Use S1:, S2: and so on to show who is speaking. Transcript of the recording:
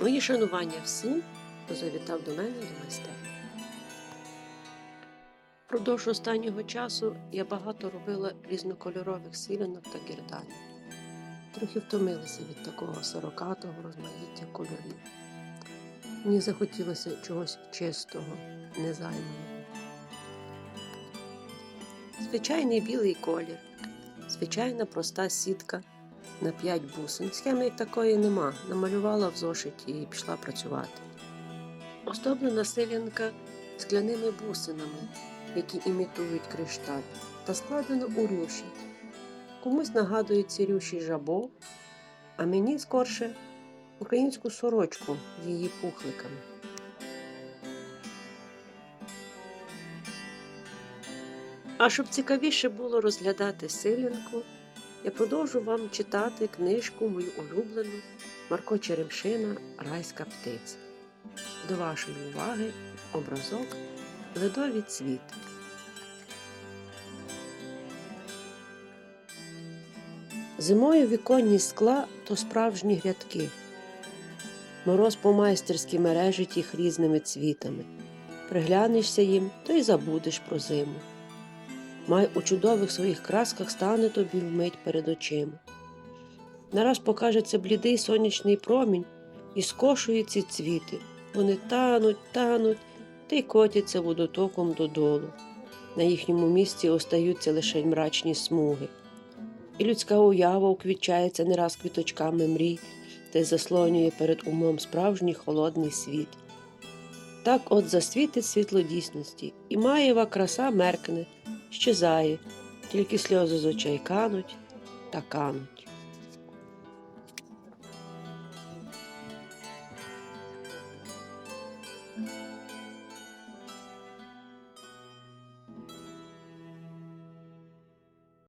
S1: Мої шанування всім, хто завітав до мене до майстерні. Впродовж останнього часу я багато робила різнокольорових сілянок та гірдалів. Трохи втомилася від такого сорокатого розмаїття кольорів. Мені захотілося чогось чистого, незайманого. Звичайний білий колір, звичайна проста сітка на 5 бусин. Схеми такої нема. Намалювала в зошиті і пішла працювати. Оздоблена силянка скляними бусинами, які імітують кришталь, та складено у рюші. Комусь нагадують ці рюші жабо, а мені скорше українську сорочку з її пухликами. А щоб цікавіше було розглядати силянку, я продовжу вам читати книжку мою улюблену Марко Черемшина Райська птиця. До вашої уваги образок Ледові цвіти. Зимою віконні скла то справжні грядки. Мороз по-майстерськи мережить їх різними цвітами. Приглянешся їм, то й забудеш про зиму. Май у чудових своїх красках стане тобі вмить перед очима. Нараз покажеться блідий сонячний промінь і скошує ці цвіти. Вони тануть, тануть та й котяться водотоком додолу. На їхньому місці остаються лише мрачні смуги. І людська уява уквічається не раз квіточками мрій та й заслонює перед умом справжній холодний світ. Так от засвітить світло дійсності, і маєва краса меркне, щезає, тільки сльози з очей кануть та кануть.